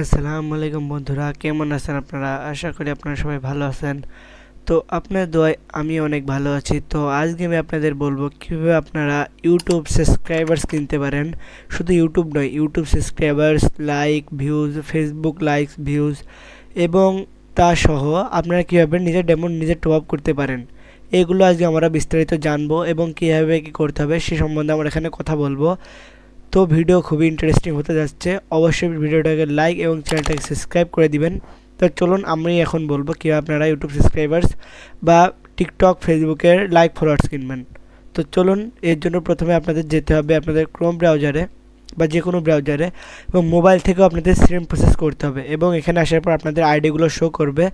আসসালামু আলাইকুম বন্ধুরা, কেমন আছেন আপনারা? আশা করি আপনারা সবাই ভালো আছেন। তো আপনার দোয়ায় আমি অনেক ভালো আছি। তো আজকে আমি আপনাদের বলব কীভাবে আপনারা ইউটিউব সাবস্ক্রাইবার্স কিনতে পারেন। শুধু ইউটিউব নয়, YouTube subscribers, like, views, Facebook likes, views এবং তা সহ আপনারা কীভাবে নিজের ডেমন নিজে টপ আপ করতে পারেন। এগুলো আজকে আমরা বিস্তারিত জানব এবং কীভাবে কী করতে হবে সে সম্বন্ধে আমরা এখানে কথা বলব। তো ভিডিও খুবই ইন্টারেস্টিং হতে যাচ্ছে। অবশ্যই ভিডিওটাকে লাইক এবং চ্যানেলটাকে সাবস্ক্রাইব করে দিবেন। তো চলুন আমি এখন বলব কীভাবে আপনারা ইউটিউব সাবস্ক্রাইবার্স বা টিকটক ফেসবুকের লাইক ফলোয়ার্স কিনবেন। তো চলুন এর জন্য প্রথমে আপনাদের যেতে হবে আপনাদের ক্রোম ব্রাউজারে বা যে কোনো ব্রাউজারে এবং মোবাইল থেকেও আপনাদের সিম প্রসেস করতে হবে এবং এখানে আসার পর আপনাদের আইডিগুলো শো করবে।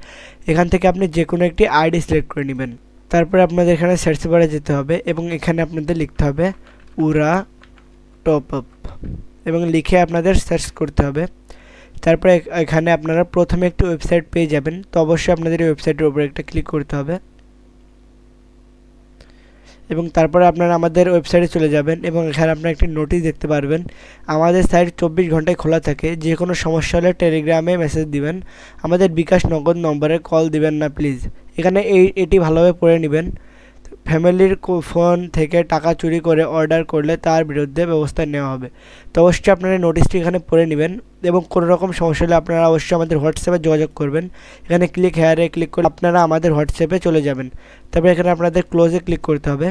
এখান থেকে আপনি যে কোনো একটি আইডি সিলেক্ট করে নেবেন। তারপরে আপনাদের এখানে সার্চ বারে যেতে হবে এবং এখানে আপনাদের লিখতে হবে উরা টপ আপ এবং লিখে আপনাদের সার্চ করতে হবে। তারপরে এখ- এখানে আপনারা প্রথমে একটি ওয়েবসাইট পেয়ে যাবেন, তো অবশ্যই আপনাদের এই ওয়েবসাইটের উপরে একটা ক্লিক করতে হবে। এবং তারপরে আপনারা আমাদের ওয়েবসাইটে চলে যাবেন এবং এখানে আপনারা একটি নোটিশ দেখতে পারবেন। আমাদের সাইট চব্বিশ ঘন্টায় খোলা থাকে, যে কোনো সমস্যা হলে টেলিগ্রামে মেসেজ দিবেন। আমাদের বিকাশ নগদ নম্বরে কল দিবেন না প্লিজ এখানে এই, এটি ভালোভাবে পড়ে নেবেন। ফ্যামিলির ফোন থেকে টাকা চুরি করে অর্ডার করলে তার বিরুদ্ধে ব্যবস্থা নেওয়া হবে। তো অবশ্যই আপনারা নোটিশটি এখানে পড়ে নেবেন এবং কোনো রকম সমস্যা হলে আপনারা অবশ্যই আমাদের হোয়াটসঅ্যাপে যোগাযোগ করবেন। এখানে ক্লিক হেয়ারে ক্লিক করে আপনারা আমাদের হোয়াটসঅ্যাপে চলে যাবেন। তারপরে এখানে আপনাদের ক্লোজে ক্লিক করতে হবে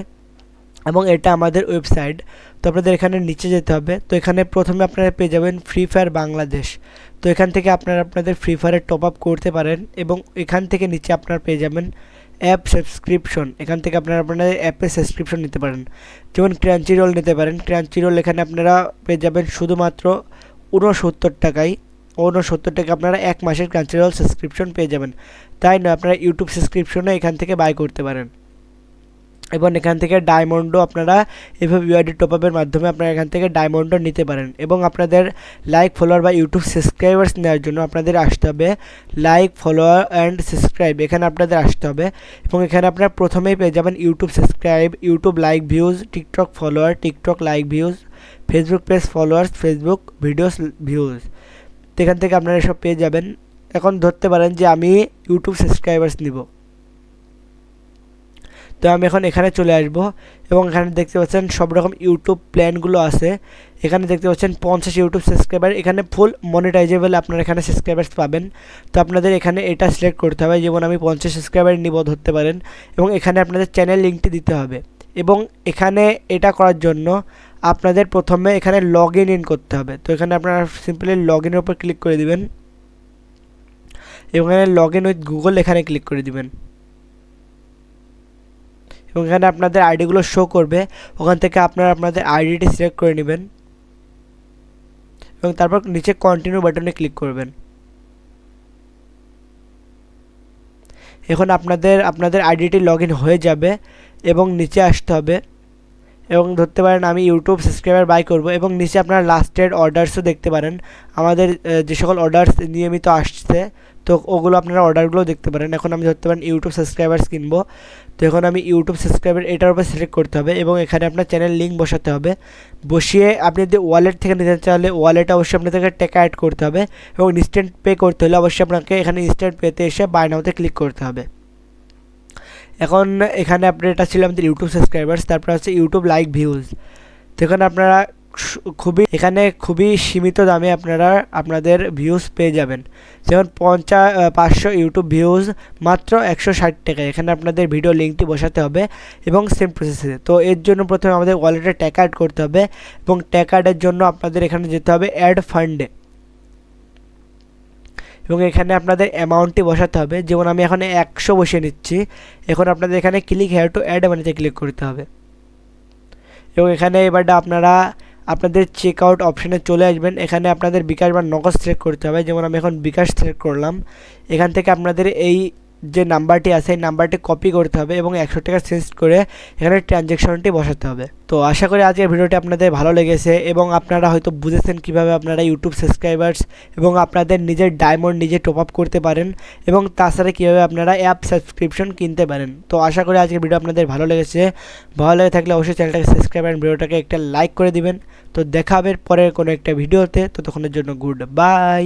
এবং এটা আমাদের ওয়েবসাইট তো আপনাদের এখানে নিচে যেতে হবে। তো এখানে প্রথমে আপনারা পেয়ে যাবেন ফ্রি ফায়ার বাংলাদেশ তো এখান থেকে আপনারা আপনাদের ফ্রি ফায়ারের টপ আপ করতে পারেন এবং এখান থেকে নিচে আপনারা পেয়ে যাবেন অ্যাপ সাবস্ক্রিপশন এখান থেকে আপনারা আপনাদের অ্যাপে সাবস্ক্রিপশন নিতে পারেন। যেমন ক্রাঞ্চি রোল নিতে পারেন। ক্রাঞ্চি রোল এখানে আপনারা পেয়ে যাবেন শুধুমাত্র ঊনসত্তর টাকায়। ঊনসত্তর টাকা আপনারা এক মাসের ক্রাঞ্চি রোল সাবস্ক্রিপশন পেয়ে যাবেন। তাই নয় আপনারা ইউটিউব সাবস্ক্রিপশনে এখান থেকে বাই করতে পারেন। এবং এখান থেকে ডায়মন্ডও আপনারা এভাবে ইউআইডি টপ আপের মাধ্যমে আপনারা এখান থেকে ডায়মন্ডও নিতে পারেন। এবং আপনাদের লাইক ফলোয়ার বা ইউটিউব সাবস্ক্রাইবার্স নেওয়ার জন্য আপনাদের আসতে হবে লাইক ফলোয়ার অ্যান্ড সাবস্ক্রাইব এখানে আপনাদের আসতে হবে এবং এখানে আপনারা প্রথমেই পেয়ে যাবেন YouTube subscribe YouTube like views TikTok follower TikTok like views Facebook page followers Facebook videos views এখান থেকে আপনারা এসব পেয়ে যাবেন। এখন ধরতে পারেন যে আমি ইউটিউব সাবস্ক্রাইবার্স নিব। তো আমি এখন এখানে চলে আসব এবং এখানে দেখতে পাচ্ছেন সব রকম ইউটিউব প্ল্যানগুলো আছে। এখানে দেখতে পাচ্ছেন পঞ্চাশ ইউটিউব সাবস্ক্রাইবার এখানে ফুল মনিটাইজেবল আপনারা এখানে সাবস্ক্রাইবার্স পাবেন। তো আপনাদের এখানে এটা সিলেক্ট করতে হবে, যেমন আমি পঞ্চাশ সাবস্ক্রাইবার নিব ধরতে পারেন এবং এখানে আপনাদের চ্যানেল লিঙ্কটি দিতে হবে। এবং এখানে এটা করার জন্য আপনাদের প্রথমে এখানে লগ ইন করতে হবে। তো এখানে আপনারা সিম্পলি লগ ইনের উপর ক্লিক করে দিবেন। এবং এখানে লগ ইন উইথ গুগল এখানে ক্লিক করে দিবেন। এবং এখানে আপনাদের আইডিগুলো শো করবে। ওখান থেকে আপনারা আপনাদের আইডিটি সিলেক্ট করে নেবেন। এবং তারপর নিচে কন্টিনিউ বাটনে ক্লিক করবেন। এখন আপনাদের আপনাদের আইডিটি লগ হয়ে যাবে এবং নিচে আসতে হবে। এবং ধরতে পারেন আমি ইউটিউব সাবস্ক্রাইবার বাই করব এবং নিচে আপনার লাস্টের অর্ডারসও দেখতে পারেন। আমাদের যে সকল অর্ডারস নিয়মিত আসছে, তো ওগুলো আপনারা অর্ডারগুলো দেখতে পারেন। এখন আমি ধরতে পারেন ইউটিউব সাবস্ক্রাইবার্স কিনবো। তো এখন আমি ইউটিউব সাবস্ক্রাইবার এটার উপর সিলেক্ট করতে হবে এবং এখানে আপনার চ্যানেল লিঙ্ক বসাতে হবে। বসিয়ে আপনি যদি ওয়ালেট থেকে নিতে চাইলে ওয়ালেট অবশ্যই আপনাদেরকে টাকা অ্যাড করতে হবে এবং ইনস্ট্যান্ট পে করতে হলে অবশ্যই আপনাকে এখানে ইনস্ট্যান্ট পেতে এসে বাই নাওতে ক্লিক করতে হবে। এখন এখানে আপনার এটা ছিল আমাদের ইউটিউব সাবস্ক্রাইবার্স তারপর হচ্ছে ইউটিউব লাইক ভিউজ তো এখানে আপনারা খুবই, এখানে খুবই সীমিত দামে আপনারা, আপনাদের ভিউজ পেয়ে যাবেন। যেমন পঞ্চাশ পাঁচশো ইউটিউব ভিউজ মাত্র একশো ষাট টাকা। এখানে আপনাদের ভিডিও লিঙ্কটি বসাতে হবে এবং সেম প্রসেসে তো এর জন্য প্রথমে আমাদের ওয়ালেটে ট্যাক অ্যাড করতে হবে এবং ট্যাক অ্যাডের জন্য আপনাদের এখানে যেতে হবে অ্যাড ফান্ডে এবং এখানে আপনাদের অ্যামাউন্টটি বসাতে হবে। যেমন আমি এখানে একশো বসিয়ে নিচ্ছি। এখন আপনাদের এখানে ক্লিক হেয়ার টু অ্যাড মানিতে ক্লিক করতে হবে। এবং এখানে এবারটা আপনারা আপনাদের চেক আউট অপশানে চলে আসবেন। এখানে আপনাদের বিকাশ বা নগদ সিলেক্ট করতে হবে। যেমন আমি এখন বিকাশ সিলেক্ট করলাম। এখান থেকে আপনাদের এই যে নাম্বারটি আছে, এই নাম্বারটি কপি করতে হবে এবং একশো টাকা চেঞ্জ করে এখানে ট্রানজ্যাকশনটি বসাতে হবে। তো আশা করি আজকের ভিডিওটি আপনাদের ভালো লেগেছে এবং আপনারা হয়তো বুঝেছেন কীভাবে আপনারা ইউটিউব সাবস্ক্রাইবার্স এবং আপনাদের নিজের ডায়মন্ড নিজে টপ আপ করতে পারেন এবং তাছাড়া কীভাবে আপনারা অ্যাপ সাবস্ক্রিপশন কিনতে পারেন। তো আশা করি আজকের ভিডিও আপনাদের ভালো লেগেছে। ভালো লেগে থাকলে অবশ্যই চ্যানেলটাকে সাবস্ক্রাইব আর ভিডিওটাকে একটা লাইক করে দিবেন। তো দেখা হবে পরের কোনো একটা ভিডিওতে। ততক্ষণের জন্য গুড বাই